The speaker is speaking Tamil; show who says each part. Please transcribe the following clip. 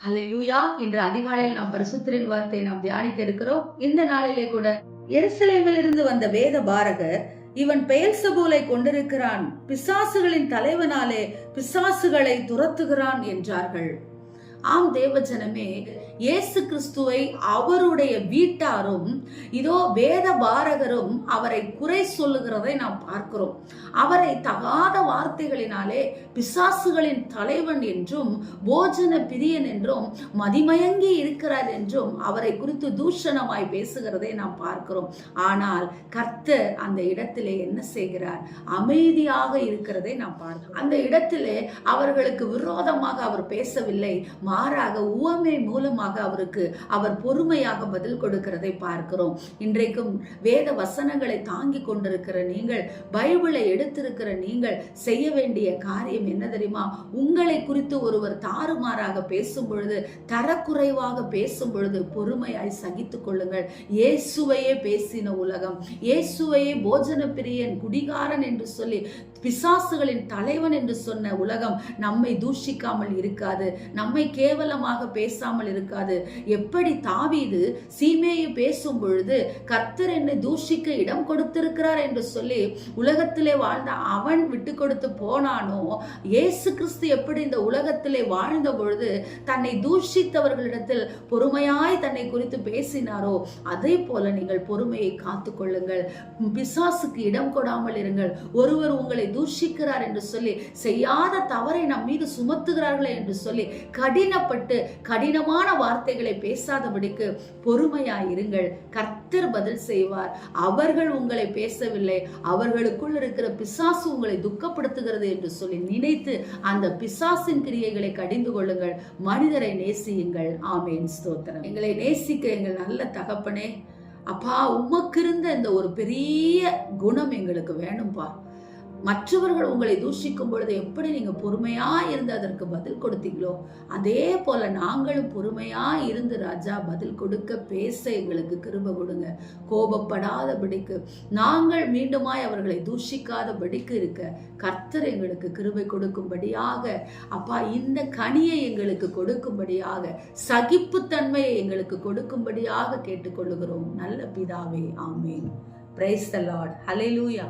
Speaker 1: ஹalleluya இன்று அதிகாலையில் நாம் பரிசுத்தரின் வார்த்தையை நாம் தியானிக்க இருக்கிறோம். இந்த நாளிலே கூட எருசலேமில் இருந்து வந்த வேத பாரகர் இவன் பெயல்சபூலை கொண்டிருக்கிறான். பிசாசுகளின் தலைவனாலே பிசாசுகளை துரத்துகிறான் என்றார்கள். ஆம் தேவஜனமே இயேசு கிறிஸ்துவை அவருடைய வீட்டாரும் இதோ வேத பாரகரும் அவரை குறை சொல்லுகிறதை நாம் பார்க்கிறோம். அவரை தகாத வார்த்தைகளினாலே பிசாசுகளின் தலைவன் என்றும் போஜன பிரியன் என்றும் மதிமயங்கி இருக்கிறார் என்றும் அவரை குறித்து தூஷணமாய் பேசுகிறதை நாம் பார்க்கிறோம். ஆனால் கர்த்தர் அந்த இடத்திலே என்ன செய்கிறார்? அமைதியாக இருக்கிறதை நாம் பார்க்கிறோம். அந்த இடத்திலே அவர்களுக்கு விரோதமாக அவர் பேசவில்லை. மாறாக உவமை மூலமாக அவருக்கு அவர் பொறுமையாக பதில் கொடுக்கிறதை பார்க்கிறோம். இன்றைக்கும் வேத வசனங்களை தாங்கி கொண்டிருக்கிற நீங்கள் பைபிளை எடுத்திருக்கிற நீங்கள் செய்ய வேண்டிய காரியம் என்ன தெரியுமா? உங்களை குறித்து ஒருவர் தாறுமாறாக பேசும் பொழுது தரக்குறைவாக பேசும் பொழுது பொறுமையாய் சகித்துக் கொள்ளுங்கள். இயேசுவையே பேசின உலகம் இயேசுவையே போஜன பிரியன் குடிகாரன் என்று சொல்லி பிசாசுகளின் தலைவன் என்று சொன்ன உலகம் நம்மை தூஷிக்காமல் இருக்காது. நம்மை கேவலமாக பேசாமல் இருக்காது. எப்படி தாவீது சீமேயை பேசும் பொழுது கர்த்தர் என்னை தூஷிக்க இடம் கொடுத்திருக்கிறார் என்று சொல்லி உலகத்திலே வாழ்ந்த அவன் விட்டு கொடுத்து போனானோ இயேசு கிறிஸ்து எப்படி இந்த உலகத்திலே வாழ்ந்த பொழுது தன்னை தூஷித்தவர்களிடத்தில் பொறுமையாய் தன்னை குறித்து பேசினாரோ அதே போல நீங்கள் பொறுமையை காத்துக்கொள்ளுங்கள் பிசாசுக்கு இடம் கொடாமல் இருங்கள். ஒருவர் உங்களை தூஷிக்கிறார் என்று சொல்லி செய்யாத தவறை நம் மீது சுமத்துகிறார்களே என்று சொல்லி கடினப்பட்டு கடினமான வார்த்தைகளை பேசாதபடிக்கு பொறுமையாய் இருங்கள் கர்த்தர் பதில் செய்வார். அவர்கள் உங்களை பேசவில்லை. அவர்களுக்குள் இருக்கிற பிசாசு உங்களை துக்கப்படுத்துகிறது என்று சொல்லி நினைத்து அந்த பிசாசின் கிரியைகளை கடிந்து கொள்ளுங்கள். மனிதரை நேசியுங்கள். ஆமேன். ஸ்தோத்திரம். எங்களை நேசிக்க எங்கள் நல்ல தகப்பனே. அப்பா உமக்கு இருந்த இந்த ஒரு பெரிய குணம் எங்களுக்கு வேணும்பா. மற்றவர்கள் உங்களை தூஷிக்கும் பொழுது எப்படி நீங்க பொறுமையா இருந்து அதற்கு பதில் கொடுத்தீங்களோ அதே போல நாங்களும் பொறுமையா இருந்து ராஜா பதில் கொடுக்க பேச எங்களுக்கு கிருப கொடுங்க. கோபப்படாத படிக்கு நாங்கள் மீண்டுமாய் அவர்களை தூஷிக்காத படிக்கு இருக்க கர்த்தர் எங்களுக்கு கிருபை கொடுக்கும்படியாக அப்பா இந்த கனியை எங்களுக்கு கொடுக்கும்படியாக சகிப்புத்தன்மையை எங்களுக்கு கொடுக்கும்படியாக கேட்டுக்கொள்ளுகிறோம். நல்ல பிதாவே ஆமேன். Praise the Lord hallelujah